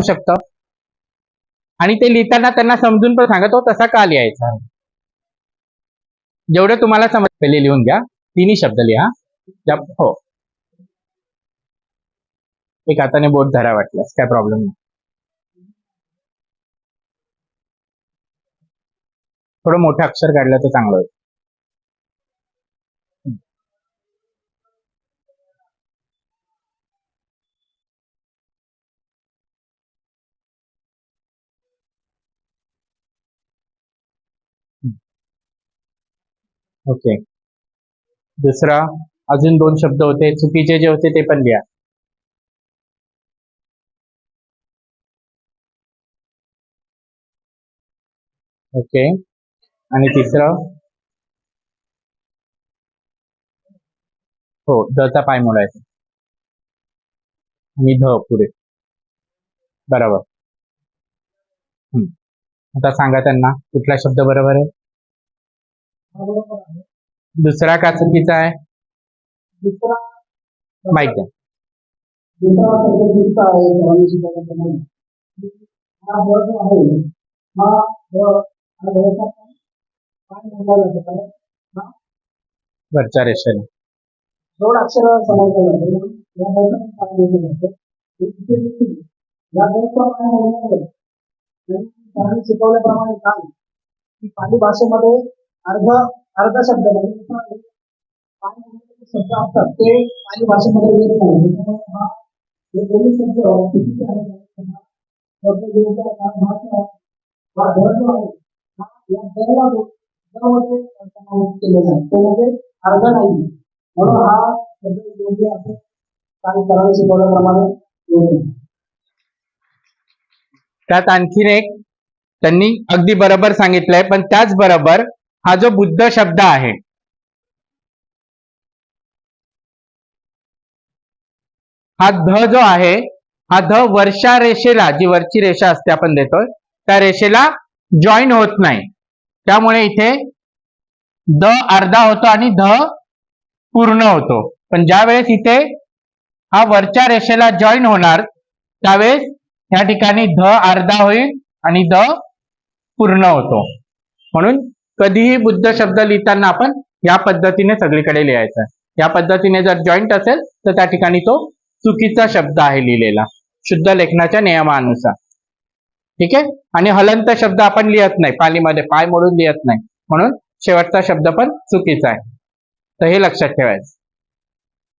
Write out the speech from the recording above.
शकतं. आणि ते लिहिताना त्यांना समजून पण सांगा तो हो, तसा का लिहायचा? जेवढं तुम्हाला समज पहिले लिहून घ्या. तिन्ही शब्द लिहा. हो. एक हाताने बोट धरा वाटल्यास काय प्रॉब्लेम नाही. थोडं मोठं अक्षर काढलं तर चांगलं होईल. ओके. दुसरा अजून दोन शब्द होते. चुकीचे जे होते ते पण लिहा. ओके. आणि तिसरं? हो दचा पाय मोडायचा. आणि ध पुढे. बरोबर. आता सांगा त्यांना कुठला शब्द बरोबर आहे? दुसरा का चुकीचा आहे? दुसरा. माहीत आहे. हा हा हा हा? वरच्या रेषेने दोन अक्षर शिकवल्याप्रमाणे काय? की पाली भाषेमध्ये अर्ध अर्ध शब्द म्हणजे भाषेमध्ये शब्द असतात. ते पाली भाषेमध्ये येत नाही. दोन्ही शब्द चुकीचे आहेत म्हणजे अर्ध नाही. म्हणून हा शब्द योग्य असं काही शिकवल्याप्रमाणे योग्य. त्यात आणखीन एक त्यांनी अगदी बरोबर सांगितलंय पण त्याचबरोबर हा जो बुद्ध शब्द आहे. हा ध जो आहे हा ध वर्षा रेषेला जी वरची रेषा असते आपण देतोय त्या रेषेला जॉईन होत नाही. त्यामुळे इथे द अर्धा होतो आणि ध पूर्ण होतो. पण ज्या वेळेस इथे हा वरच्या रेषेला जॉईन होणार त्यावेळेस या ठिकाणी ध अर्धा होईल आणि द पूर्ण होतो. म्हणून कधीही बुद्ध शब्द लिहिताना आपण या पद्धतीने सगळीकडे लिहायचा. या पद्धतीने जर जॉईंट असेल तर त्या ठिकाणी तो चुकीचा शब्द आहे लिहिलेला. शुद्ध लेखनाच्या नियमानुसार. ठीक आहे? आणि हलंत शब्द आपण लिहत नाही. पालीमध्ये पाय मोडून लिहत नाही. म्हणून शेवटचा शब्द पण चुकीचा आहे. तर हे लक्षात ठेवायचं.